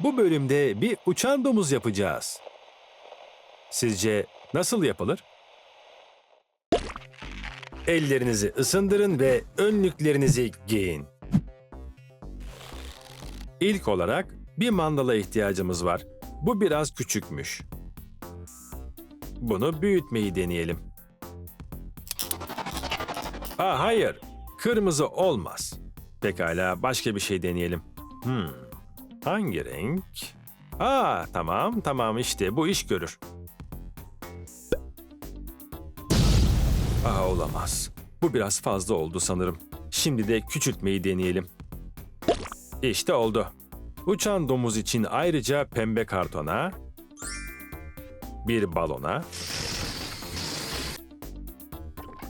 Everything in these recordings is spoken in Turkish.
Bu bölümde bir uçan domuz yapacağız. Sizce nasıl yapılır? Ellerinizi ısındırın ve önlüklerinizi giyin. İlk olarak bir mandala ihtiyacımız var. Bu biraz küçükmüş. Bunu büyütmeyi deneyelim. Aa hayır, kırmızı olmaz. Pekala, başka bir şey deneyelim. Hmm, hangi renk? Aa tamam, tamam işte bu iş görür. Aa olamaz. Bu biraz fazla oldu sanırım. Şimdi de küçültmeyi deneyelim. İşte oldu. Uçan domuz için ayrıca pembe kartona, bir balona,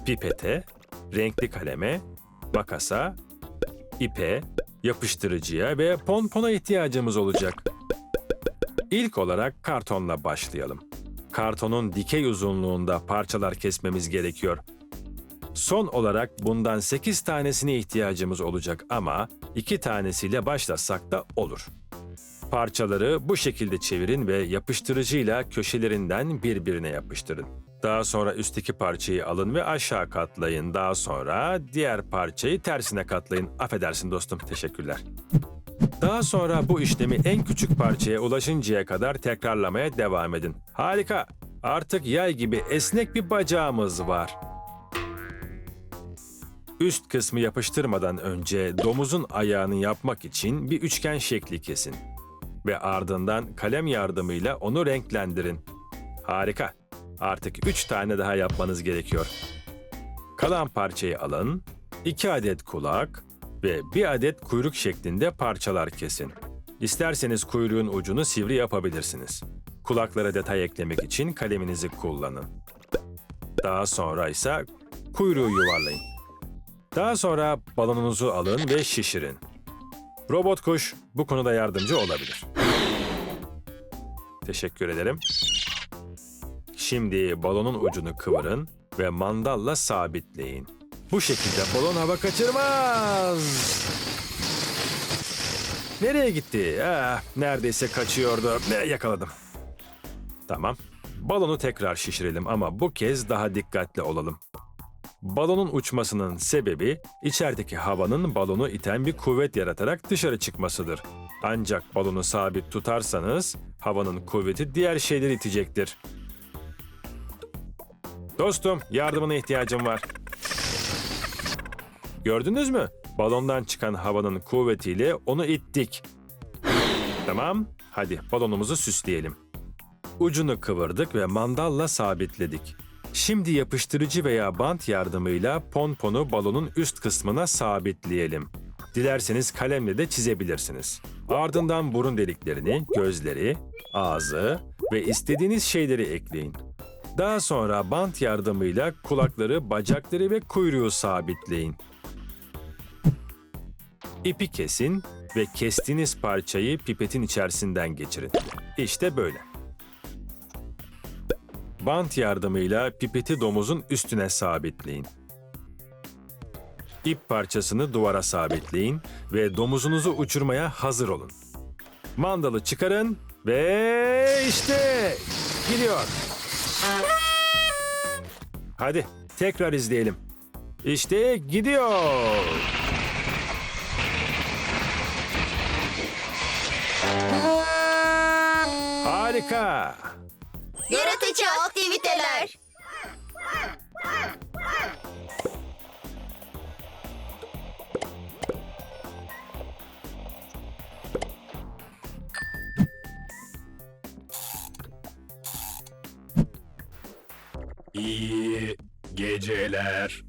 pipete, renkli kaleme, makasa, ipe, yapıştırıcıya ve ponpona ihtiyacımız olacak. İlk olarak kartonla başlayalım. Kartonun dikey uzunluğunda parçalar kesmemiz gerekiyor. Son olarak bundan 8 tanesine ihtiyacımız olacak ama 2 tanesiyle başlasak da olur. Parçaları bu şekilde çevirin ve yapıştırıcıyla köşelerinden birbirine yapıştırın. Daha sonra üstteki parçayı alın ve aşağı katlayın. Daha sonra diğer parçayı tersine katlayın. Affedersin dostum, teşekkürler. Daha sonra bu işlemi en küçük parçaya ulaşıncaya kadar tekrarlamaya devam edin. Harika. Artık yay gibi esnek bir bacağımız var. Üst kısmı yapıştırmadan önce domuzun ayağını yapmak için bir üçgen şekli kesin. Ve ardından kalem yardımıyla onu renklendirin. Harika. Artık üç tane daha yapmanız gerekiyor. Kalan parçayı alın, iki adet kulak ve bir adet kuyruk şeklinde parçalar kesin. İsterseniz kuyruğun ucunu sivri yapabilirsiniz. Kulaklara detay eklemek için kaleminizi kullanın. Daha sonra ise kuyruğu yuvarlayın. Daha sonra balonunuzu alın ve şişirin. Robot kuş bu konuda yardımcı olabilir. Teşekkür ederim. Şimdi balonun ucunu kıvırın ve mandalla sabitleyin. Bu şekilde balon hava kaçırmaz. Nereye gitti? Ah, neredeyse kaçıyordu. Ne yakaladım. Tamam. Balonu tekrar şişirelim ama bu kez daha dikkatli olalım. Balonun uçmasının sebebi içerideki havanın balonu iten bir kuvvet yaratarak dışarı çıkmasıdır. Ancak balonu sabit tutarsanız havanın kuvveti diğer şeyleri itecektir. Dostum, yardımına ihtiyacım var. Gördünüz mü? Balondan çıkan havanın kuvvetiyle onu ittik. Tamam, hadi balonumuzu süsleyelim. Ucunu kıvırdık ve mandalla sabitledik. Şimdi yapıştırıcı veya bant yardımıyla pomponu balonun üst kısmına sabitleyelim. Dilerseniz kalemle de çizebilirsiniz. Ardından burun deliklerini, gözleri, ağzı ve istediğiniz şeyleri ekleyin. Daha sonra bant yardımıyla kulakları, bacakları ve kuyruğu sabitleyin. İpi kesin ve kestiğiniz parçayı pipetin içerisinden geçirin. İşte böyle. Bant yardımıyla pipeti domuzun üstüne sabitleyin. İp parçasını duvara sabitleyin ve domuzunuzu uçurmaya hazır olun. Mandalı çıkarın ve işte gidiyor. Hadi tekrar izleyelim. İşte gidiyor. Harika. Yaratıcı aktiviteler. İyi geceler.